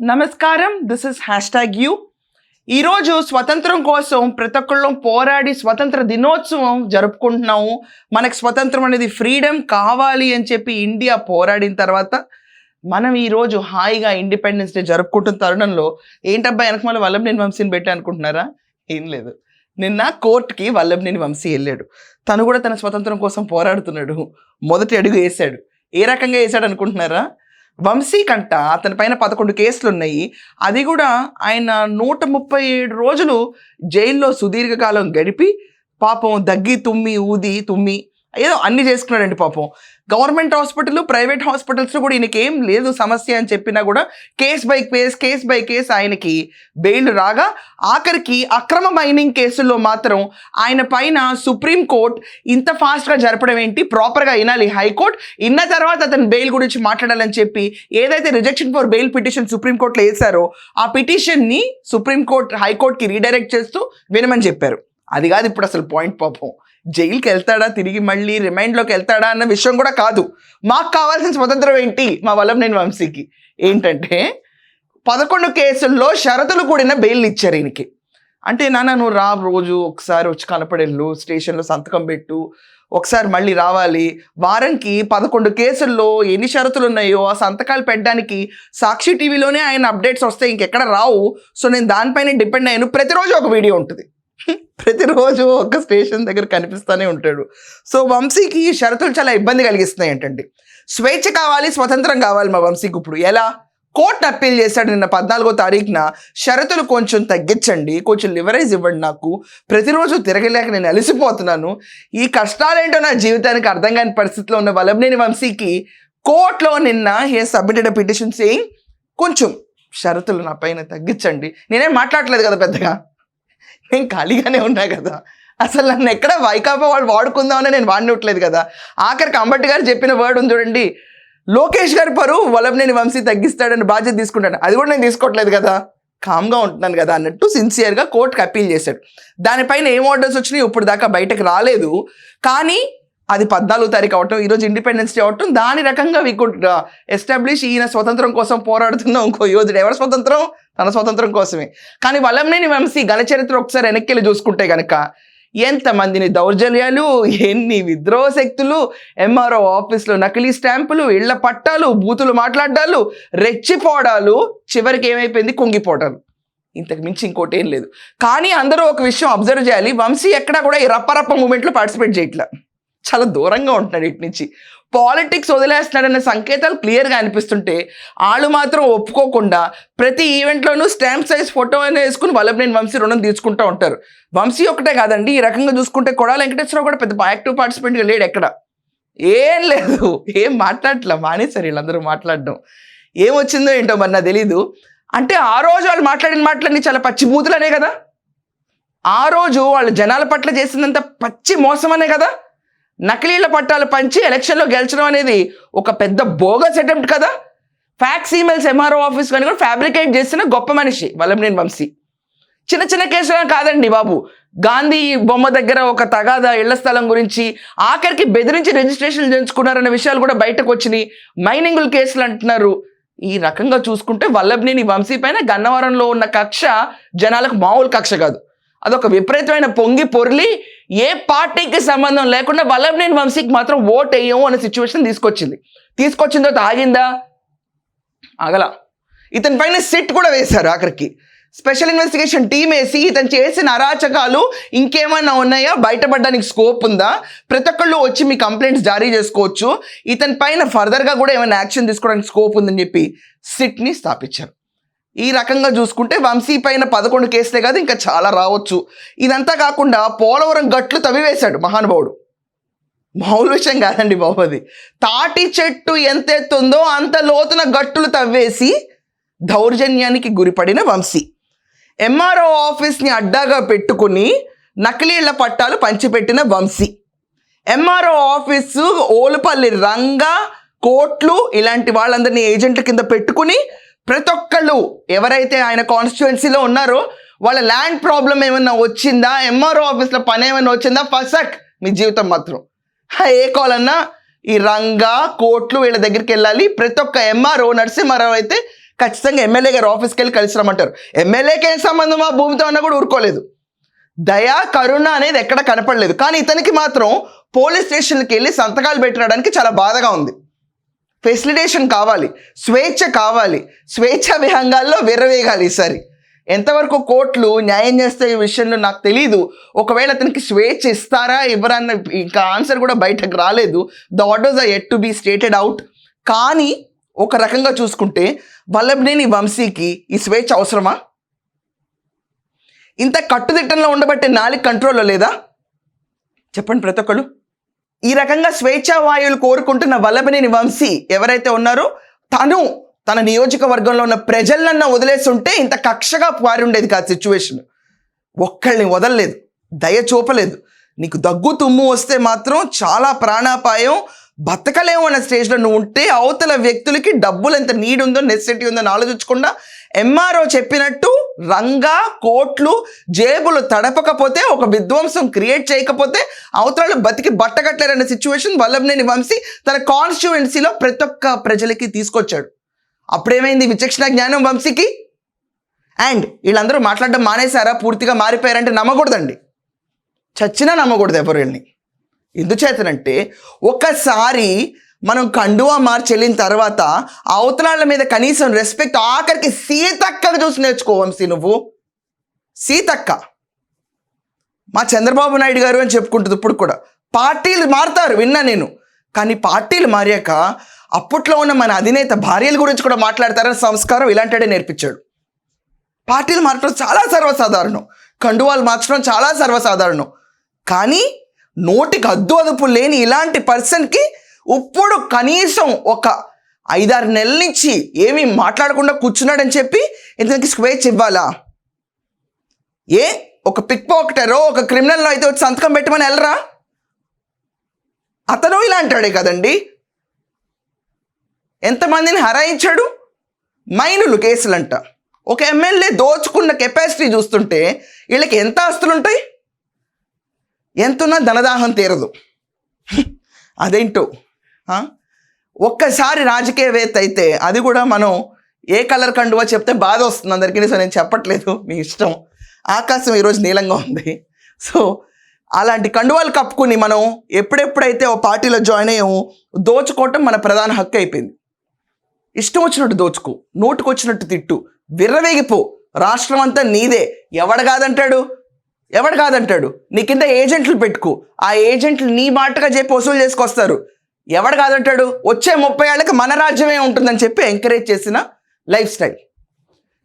నమస్కారం this is hash tag you ఈరోజు స్వతంత్రం కోసం ప్రతి ఒక్కళ్ళం పోరాడి స్వతంత్ర దినోత్సవం జరుపుకుంటున్నాము. మనకు స్వతంత్రం అనేది ఫ్రీడమ్ కావాలి అని చెప్పి ఇండియా పోరాడిన తర్వాత మనం ఈరోజు హాయిగా ఇండిపెండెన్స్ డే జరుపుకుంటున్న తరుణంలో ఏంటబ్బా వెనకమాల వల్లభనేని వంశీని పెట్టి అనుకుంటున్నారా? ఏం లేదు. నిన్న కోర్టుకి వల్లభనేని వంశీ వెళ్ళాడు. తను కూడా తన స్వతంత్రం కోసం పోరాడుతున్నాడు. మొదటి అడుగు వేశాడు. ఏ రకంగా వేశాడు అనుకుంటున్నారా? వంశీకంట అతని పైన పదకొండు కేసులు ఉన్నాయి అది కూడా ఆయన నూట ముప్పై ఏడు రోజులు జైల్లో సుదీర్ఘకాలం గడిపి పాపం దగ్గి తుమ్మి ఊది తుమ్మి ఏదో అన్ని చేసుకున్నాడండి పాపం. గవర్నమెంట్ హాస్పిటల్ ప్రైవేట్ హాస్పిటల్స్ కూడా ఈయనకి ఏం లేదు సమస్య అని చెప్పినా కూడా case by case case by case ఆయనకి బెయిల్ రాగా ఆఖరికి అక్రమ మైనింగ్ కేసుల్లో మాత్రం ఆయన పైన సుప్రీం కోర్ట్ ఇంత ఫాస్ట్గా జరపడం ఏంటి? ప్రాపర్గా వినాలి. హైకోర్టు ఇన్న తర్వాత అతను బెయిల్ గురించి మాట్లాడాలని చెప్పి ఏదైతే rejection for bail petition supreme కోర్టులో వేశారో ఆ పిటిషన్ని సుప్రీంకోర్టు హైకోర్టుకి రీడైరెక్ట్ చేస్తూ వినమని చెప్పారు. అది కాదు ఇప్పుడు అసలు పాయింట్ పాపం. జైలుకి వెళ్తాడా తిరిగి మళ్ళీ రిమైండ్లోకి వెళ్తాడా అన్న విషయం కూడా కాదు. మాకు కావాల్సిన స్వతంత్రం ఏంటి? మా వల్లభనేని వంశీకి. ఏంటంటే పదకొండు కేసుల్లో షరతులు కూడిన బెయిల్ ఇచ్చారు ఈయనకి. అంటే నాన్న నువ్వు రా రోజు ఒకసారి వచ్చి కనపడెళ్ళు స్టేషన్లో సంతకం పెట్టు ఒకసారి మళ్ళీ రావాలి. వారానికి పదకొండు కేసుల్లో ఎన్ని షరతులు ఉన్నాయో ఆ సంతకాలు పెట్టడానికి సాక్షి టీవీలోనే ఆయన అప్డేట్స్ వస్తాయి ఇంకెక్కడ రావు. సో నేను దానిపైన డిపెండ్ అయ్యాను. ప్రతిరోజు ఒక వీడియో ఉంటుంది. ప్రతిరోజు ఒక స్టేషన్ దగ్గర కనిపిస్తూనే ఉంటాడు. సో వంశీకి ఈ షరతులు చాలా ఇబ్బంది కలిగిస్తున్నాయి ఏంటండి స్వేచ్ఛ కావాలి స్వతంత్రం కావాలి మా వంశీకి ఇప్పుడు. ఎలా? కోర్టు అప్పీల్ చేశాడు నిన్న పద్నాలుగో తారీఖున. షరతులు కొంచెం తగ్గించండి కొంచెం లివరేజ్ ఇవ్వండి నాకు. ప్రతిరోజు తిరగలేక నేను అలసిపోతున్నాను. ఈ కష్టాలేంటో నా జీవితానికి అర్థం కాని పరిస్థితిలో ఉన్న వలభనేని వంశీకి కోర్టులో నిన్న హే సబ్మిటెడ్ పిటిషన్ సేయింగ్ కొంచెం షరతులు నా పైన తగ్గించండి. నేనేం మాట్లాడలేదు కదా పెద్దగా? నేను ఖాళీగానే ఉన్నా కదా. అసలు నన్ను ఎక్కడ వైకాపా వాళ్ళు వాడుకుందామని నేను వాడినట్లేదు కదా. ఆఖరికి అంబటి గారు చెప్పిన వర్డ్ ఉంది చూడండి. లోకేష్ గారి పరువు వలంనేని వంశీ తగ్గిస్తాడని బాధ్యత తీసుకుంటాను అది కూడా నేను తీసుకోవట్లేదు కదా. కామ్గా ఉంటున్నాను కదా అన్నట్టు సిన్సియర్గా కోర్టుకు అప్పీల్ చేశాడు. దానిపైన ఏం ఆర్డర్స్ వచ్చినాయి ఇప్పుడు దాకా బయటకు రాలేదు. కానీ అది పద్నాలుగు తారీఖు అవటం ఈరోజు ఇండిపెండెన్స్ డే అవటం దాని రకంగా వీ కుడ్ ఎస్టాబ్లిష్ ఈయన స్వతంత్రం కోసం పోరాడుతున్న ఇంకో యోధుడు. ఎవరి స్వతంత్రం? తన స్వతంత్రం కోసమే. కానీ వలంనేని వంశీ గల చరిత్ర ఒకసారి వెనక్కి వెళ్ళి చూసుకుంటే కనుక ఎంతమందిని దౌర్జన్యాలు ఎన్ని విద్రోహ శక్తులు ఎంఆర్ఓ ఆఫీస్లో నకిలీ స్టాంపులు ఇళ్ళ పట్టాలు బూతులు మాట్లాడాలు రెచ్చిపోవడాలు చివరికి ఏమైపోయింది? కుంగిపోవడాలు ఇంతకు మించి ఇంకోటి ఏం లేదు. కానీ అందరూ ఒక విషయం అబ్జర్వ్ చేయాలి. వంశీ ఎక్కడా కూడా ఈ రప్పరప్ప మూమెంట్లో పార్టిసిపేట్ చేయట్లేదు చాలా దూరంగా ఉంటున్నాడు ఇటు నుంచి. పాలిటిక్స్ వదిలేస్తున్నాడనే సంకేతాలు క్లియర్గా అనిపిస్తుంటే వాళ్ళు మాత్రం ఒప్పుకోకుండా ప్రతి ఈవెంట్లోనూ స్టాంప్ సైజ్ ఫోటో అయినా వేసుకుని వల్లభనేని వంశీ రుణం తీసుకుంటూ ఉంటారు. వంశీ ఒకటే కాదండి ఈ రకంగా చూసుకుంటే కొడాల వెంకటేశ్వరరావు కూడా పెద్ద యాక్టివ్ పార్టిసిపెంట్గా లేడు ఎక్కడ? ఏం లేదు ఏం మాట్లాడట్లా మానేశారు వీళ్ళందరూ మాట్లాడడం. ఏమొచ్చిందో ఏంటో మరి నాకు తెలీదు. అంటే ఆ రోజు వాళ్ళు మాట్లాడిన మాటలన్నీ చాలా పచ్చి బూతులనే కదా? ఆ రోజు వాళ్ళు జనాల పట్ల చేసిందంత పచ్చి మోసమనే కదా? నకిలీల పట్టాలు పంచి ఎలక్షన్లో గెలిచడం అనేది ఒక పెద్ద బోగస్ అటెంప్ట్ కదా. ఫ్యాక్స్ ఈమెయిల్స్ ఎంఆర్ఓ ఆఫీస్ కానీ కూడా ఫ్యాబ్రికేట్ చేసిన గొప్ప మనిషి వల్లభనేని వంశీ. చిన్న చిన్న కేసులు కాదండి బాబు. గాంధీ బొమ్మ దగ్గర ఒక తగాదా ఇళ్ళ స్థలం గురించి ఆఖరికి బెదిరించి రిజిస్ట్రేషన్ చేయించుకున్నారన్న విషయాలు కూడా బయటకు వచ్చినాయి. మైనింగుల కేసులు అంటున్నారు. ఈ రకంగా చూసుకుంటే వల్లభనేని వంశీ పైన గన్నవరంలో ఉన్న కక్ష జనాలకు మామూలు కక్ష కాదు. అదొక విపరీతమైన పొంగి పొర్లి ఏ పార్టీకి సంబంధం లేకుండా వల్లభనేని వంశీకి మాత్రం ఓట్ వేయము అనే సిచ్యువేషన్ తీసుకొచ్చింది. తీసుకొచ్చిన తర్వాత ఆగిందా? ఆగల. ఇతని పైన సిట్ కూడా వేశారు ఆఖరికి. స్పెషల్ ఇన్వెస్టిగేషన్ టీం వేసి ఇతను చేసిన అరాచకాలు ఇంకేమైనా ఉన్నాయా? బయటపడడానికి స్కోప్ ఉందా? ప్రతి ఒక్కళ్ళు వచ్చి మీ కంప్లైంట్స్ జారీ చేసుకోవచ్చు. ఇతని పైన ఫర్దర్గా కూడా ఏమైనా యాక్షన్ తీసుకోవడానికి స్కోప్ ఉందని చెప్పి సిట్ని స్థాపించారు. ఈ రకంగా చూసుకుంటే వంశీ పైన పదకొండు కేసులే కాదు ఇంకా చాలా రావచ్చు. ఇదంతా కాకుండా పోలవరం గట్లు తవ్వివేశాడు మహానుభావుడు. మామూలు విషయం కాదండి బాబు అది. తాటి చెట్టు ఎంత ఎత్తుందో అంత లోతున గట్టులు తవ్వేసి దౌర్జన్యానికి గురిపడిన వంశీ. ఎంఆర్ఓ ఆఫీస్ని అడ్డాగా పెట్టుకుని నకిలీళ్ళ పట్టాలు పంచిపెట్టిన వంశీ. ఎంఆర్ఓ ఆఫీసు ఓలుపల్లి రంగా కోట్లు ఇలాంటి వాళ్ళందరినీ ఏజెంట్ల కింద పెట్టుకుని ప్రతి ఒక్కళ్ళు ఎవరైతే ఆయన కాన్స్టిట్యుయెన్సీలో ఉన్నారో వాళ్ళ ల్యాండ్ ప్రాబ్లం ఏమైనా వచ్చిందా? ఎంఆర్ఓ ఆఫీస్లో పని ఏమైనా వచ్చిందా? ఫసక్ మీ జీవితం మాత్రం. ఏ కాల్ అన్నా ఈ రంగా కోట్లు వీళ్ళ దగ్గరికి వెళ్ళాలి. ప్రతి ఒక్క ఎంఆర్ఓ నరసింహారావు అయితే ఖచ్చితంగా ఎమ్మెల్యే గారు ఆఫీస్కి వెళ్ళి కలిసి రమ్మంటారు. ఎమ్మెల్యేకి ఏం సంబంధం? ఆ భూమితో అన్నా కూడా ఊరుకోలేదు. దయా కరుణ అనేది ఎక్కడ కనపడలేదు. కానీ ఇతనికి మాత్రం పోలీస్ స్టేషన్కి వెళ్ళి సంతకాలు పెట్టడానికి చాలా బాధగా ఉంది. ఫెసిలిటేషన్ కావాలి స్వేచ్ఛ కావాలి స్వేచ్ఛ విహంగాల్లో విర్రవేగాలి ఈసారి ఎంతవరకు కోర్టులు న్యాయం చేస్తే ఈ విషయంలో నాకు తెలియదు ఒకవేళ అతనికి స్వేచ్ఛ ఇస్తారా ఇవ్వరన్న ఇంకా ఆన్సర్ కూడా బయటకు రాలేదు. The orders are yet to be stated out. కానీ ఒక రకంగా చూసుకుంటే వల్లభనేని వంశీకి ఈ స్వేచ్ఛ అవసరమా? ఇంత కట్టుదిట్టంలో ఉండబట్టే నాలుగు కంట్రోల్లో లేదా? చెప్పండి ప్రతి ఒక్కళ్ళు. ఈ రకంగా స్వేచ్ఛా వాయువులు కోరుకుంటున్న వల్లభనేని వంశీ ఎవరైతే ఉన్నారో తను తన నియోజకవర్గంలో ఉన్న ప్రజలన్న వదిలేసి ఉంటే ఇంత కక్షగా పారి ఉండేది కాదు సిచ్యువేషన్. ఒక్కళ్ళని వదలలేదు దయ చూపలేదు. నీకు దగ్గు తుమ్ము వస్తే మాత్రం చాలా ప్రాణాపాయం బతకలేము అన్న స్టేజ్లో నువ్వు ఉంటే అవతల వ్యక్తులకి డబ్బులు ఎంత నీడ్ ఉందో నెసెసిటీ ఉందో ఆలోచించకుండా ఎంఆర్ఓ చెప్పినట్టు రంగా కోట్లు జేబులు తడపకపోతే ఒక విధ్వంసం క్రియేట్ చేయకపోతే అవతరాలు బతికి బట్టగట్టలేరన్న సిచ్యువేషన్ వల్లభనేని వంశీ తన కాన్స్టిట్యువెన్సీలో ప్రతి ఒక్క ప్రజలకి తీసుకొచ్చాడు. అప్పుడేమైంది విచక్షణ జ్ఞానం వంశీకి? అండ్ వీళ్ళందరూ మాట్లాడడం మానేశారా? పూర్తిగా మారిపోయారంటే నమ్మకూడదండి. చచ్చినా నమ్మకూడదు ఎవరు వీళ్ళని. ఎందుచేతనంటే ఒకసారి మనం కండువా మార్చి వెళ్ళిన తర్వాత అవతలాళ్ళ మీద కనీసం రెస్పెక్ట్ ఆఖరికి సీతక్కకు చూసి నేర్చుకో వంశీ నువ్వు. సీతక్క. మా చంద్రబాబు నాయుడు గారు అని చెప్పుకుంటుంది ఇప్పుడు కూడా. పార్టీలు మారుతారు విన్నా నేను. కానీ పార్టీలు మారాక అప్పట్లో ఉన్న మన అధినేత భార్యల గురించి కూడా మాట్లాడతారని సంస్కారం ఇలాంటిడే నేర్పించాడు. పార్టీలు మార్చడం చాలా సర్వసాధారణం. కండువాలు మార్చడం చాలా సర్వసాధారణం. కానీ నోటికి అద్దు అదుపు లేని ఇలాంటి పర్సన్కి ఇప్పుడు కనీసం ఒక ఐదారు నెలల నుంచి ఏమీ మాట్లాడకుండా కూర్చున్నాడని చెప్పి ఇతనికి స్వేచ్ఛ ఇవ్వాలా? ఏ? ఒక పిక్ పాకెటరో ఒక క్రిమినల్ అయితే వచ్చి సంతకం పెట్టమని వెళ్ళరా? అతను ఇలా అంటాడే కదండి. ఎంతమందిని హరాయించాడు? మైనులు కేసులంట. ఒక ఎమ్మెల్యే దోచుకున్న కెపాసిటీ చూస్తుంటే వీళ్ళకి ఎంత ఆస్తులు ఉంటాయి ఎంతున్నా ధనదాహం తీరదు. అదేంటో? ఒక్కసారి రాజకీయవేత్త అయితే అది కూడా మనం ఏ కలర్ కండువా చెప్తే బాధ వస్తుంది అందరికీ. సో నేను చెప్పట్లేదు. మీ ఇష్టం. ఆకాశం ఈరోజు నీలంగా ఉంది. సో అలాంటి కండువాలు కప్పుకుని మనం ఎప్పుడెప్పుడైతే ఓ పార్టీలో జాయిన్ అయ్యాము దోచుకోవటం మన ప్రధాన హక్కు అయిపోయింది. ఇష్టం వచ్చినట్టు దోచుకో. నోటుకు వచ్చినట్టు తిట్టు. విర్రవేగిపో. రాష్ట్రం అంతా నీదే. ఎవడు కాదంటాడు? ఎవడు కాదంటాడు? నీ కింద ఏజెంట్లు పెట్టుకో. ఆ ఏజెంట్లు నీ మాటగా చెప్పి వసూలు చేసుకొస్తారు. ఎవడు కాదంటాడు? వచ్చే ముప్పై ఏళ్ళకి మన రాజ్యమే ఉంటుందని చెప్పి ఎంకరేజ్ చేసిన లైఫ్ స్టైల్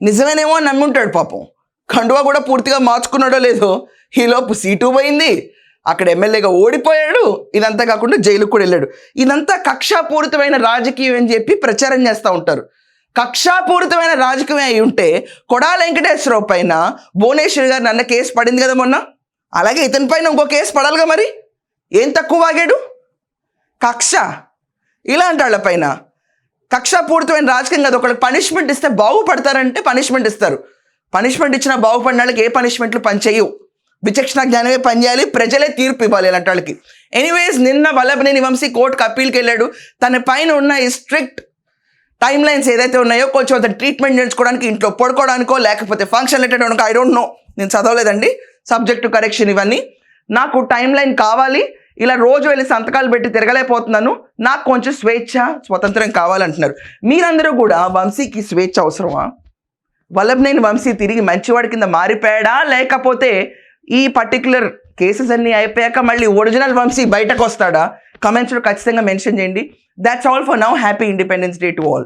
నిజమేనేమో అని నమ్మి ఉంటాడు పాపం. కండువా కూడా పూర్తిగా మార్చుకున్నాడో లేదో ఈలోపు సీటు పోయింది. అక్కడ ఎమ్మెల్యేగా ఓడిపోయాడు. ఇదంతా కాకుండా జైలుకు కూడా వెళ్ళాడు. ఇదంతా కక్షాపూరితమైన రాజకీయం అని చెప్పి ప్రచారం చేస్తూ ఉంటారు. కక్షాపూరితమైన రాజకీయం అయి ఉంటే కొడాల వెంకటేశ్వరరావు పైన భువనేశ్వర్ గారు నన్న కేసు పడింది కదా మొన్న? అలాగే ఇతని పైన ఇంకో కేసు పడాలిగా మరి? ఏం తక్కువ వాగాడు? కక్ష ఇలాంటి వాళ్ళ పైన కక్షాపూరితమైన రాజకీయం కాదు ఒకళ్ళకి పనిష్మెంట్ ఇస్తే బాగుపడతారంటే పనిష్మెంట్ ఇస్తారు. పనిష్మెంట్ ఇచ్చిన బాగుపడిన వాళ్ళకి ఏ పనిష్మెంట్లు పనిచేయవు విచక్షణ జ్ఞానమే పనిచేయాలి ప్రజలే తీర్పు ఇవ్వాలి ఇలాంటి వాళ్ళకి. ఎనీవేస్ నిన్న వల్లభనేని వంశీ కోర్టుకు అప్పీల్కి వెళ్ళాడు. తన పైన ఉన్న ఈ స్ట్రిక్ట్ టైం లైన్స్ ఏదైతే ఉన్నాయో కొంచెం అతను ట్రీట్మెంట్ చేయించుకోవడానికి ఇంట్లో పడుకోవడానికో లేకపోతే function attend I don't know నేను చదవలేదండి. సబ్జెక్టు కరెక్షన్ ఇవన్నీ. నాకు టైం లైన్ కావాలి. ఇలా రోజు వెళ్ళి సంతకాలు పెట్టి తిరగలేకపోతున్నాను. నాకు కొంచెం స్వేచ్ఛ స్వతంత్రం కావాలంటున్నారు. మీరందరూ కూడా వంశీకి స్వేచ్ఛ అవసరమా? వల్లభనేని వంశీ తిరిగి మంచివాడి కింద మారిపోయాడా? లేకపోతే ఈ పర్టికులర్ కేసెస్ అన్నీ అయిపోయాక మళ్ళీ ఒరిజినల్ వంశీ బయటకు వస్తాడా? కమెంట్స్లో ఖచ్చితంగా మెన్షన్ చేయండి. That's all for now happy Independence Day to all